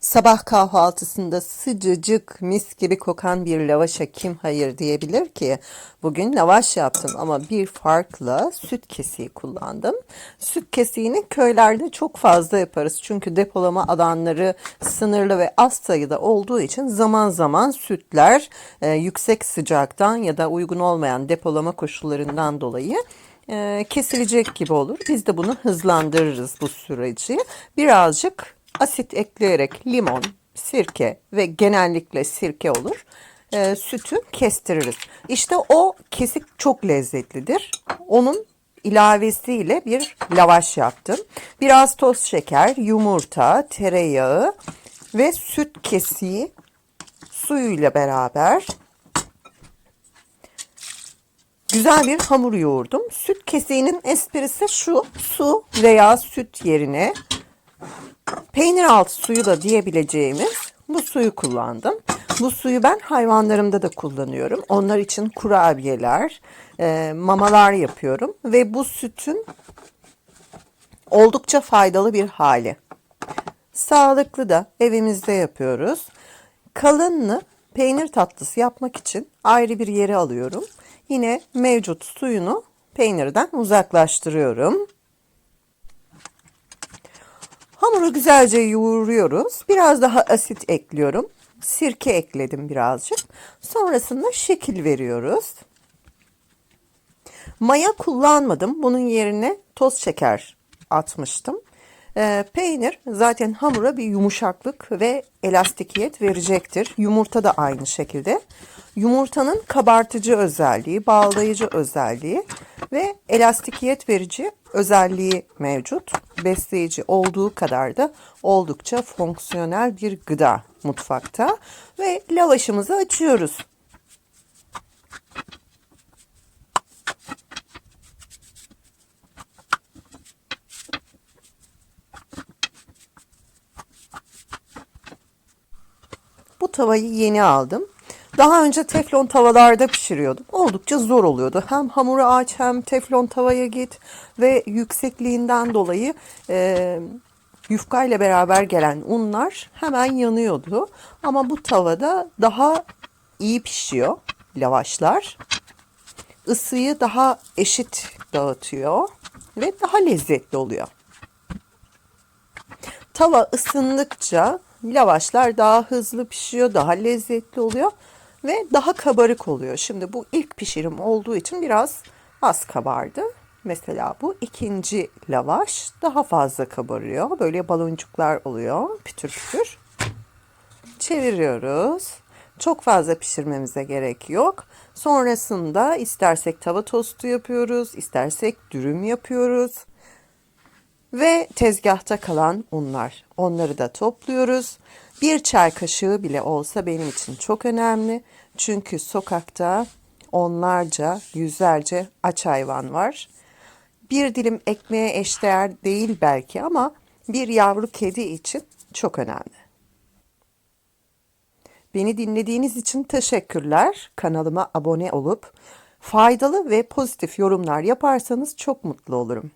Sabah kahvaltısında sıcacık mis gibi kokan bir lavaşa kim hayır diyebilir ki? Bugün lavaş yaptım ama bir farkla süt kesiği kullandım. Süt kesiğini köylerde çok fazla yaparız. Çünkü depolama alanları sınırlı ve az sayıda olduğu için zaman zaman sütler e, yüksek sıcaktan ya da uygun olmayan depolama koşullarından dolayı e, kesilecek gibi olur. Biz de bunu hızlandırırız bu süreci. Birazcık asit ekleyerek limon, sirke ve genellikle sirke olur. e, sütü kestiririz. İşte o kesik çok lezzetlidir. Onun ilavesiyle bir lavaş yaptım. Biraz toz şeker, yumurta, tereyağı ve süt kesiği suyuyla beraber güzel bir hamur yoğurdum. Süt kesiğinin esprisi şu. Su veya süt yerine peynir altı suyu da diyebileceğimiz bu suyu kullandım. Bu suyu ben hayvanlarımda da kullanıyorum. Onlar için kurabiyeler, e, mamalar yapıyorum ve bu sütün oldukça faydalı bir hali. Sağlıklı da evimizde yapıyoruz. Kalınlı peynir tatlısı yapmak için ayrı bir yere alıyorum. Yine mevcut suyunu peynirden uzaklaştırıyorum. Hamuru güzelce yoğuruyoruz. Biraz daha asit ekliyorum. Sirke ekledim birazcık. Sonrasında şekil veriyoruz. Maya kullanmadım. Bunun yerine toz şeker atmıştım. Ee, peynir zaten hamura bir yumuşaklık ve elastikiyet verecektir. Yumurta da aynı şekilde. Yumurtanın kabartıcı özelliği, bağlayıcı özelliği ve elastikiyet verici özelliği mevcut. Besleyici olduğu kadar da oldukça fonksiyonel bir gıda mutfakta ve lavaşımızı açıyoruz. Bu tavayı yeni aldım. Daha önce teflon tavalarda pişiriyordum. Oldukça zor oluyordu. Hem hamuru aç hem teflon tavaya git ve yüksekliğinden dolayı e, yufka ile beraber gelen unlar hemen yanıyordu. Ama bu tavada daha iyi pişiyor lavaşlar. Isıyı daha eşit dağıtıyor ve daha lezzetli oluyor. Tava ısındıkça lavaşlar daha hızlı pişiyor, daha lezzetli oluyor ve daha kabarık oluyor. Şimdi bu ilk pişirim olduğu için biraz az kabardı. Mesela bu ikinci lavaş daha fazla kabarıyor. Böyle baloncuklar oluyor pütür pütür. Çeviriyoruz. Çok fazla pişirmemize gerek yok. Sonrasında istersek tava tostu yapıyoruz, istersek dürüm yapıyoruz. Ve tezgahta kalan unlar. Onları da topluyoruz. Bir çay kaşığı bile olsa benim için çok önemli. Çünkü sokakta onlarca, yüzlerce aç hayvan var. Bir dilim ekmeğe eşdeğer değil belki ama bir yavru kedi için çok önemli. Beni dinlediğiniz için teşekkürler. Kanalıma abone olup faydalı ve pozitif yorumlar yaparsanız çok mutlu olurum.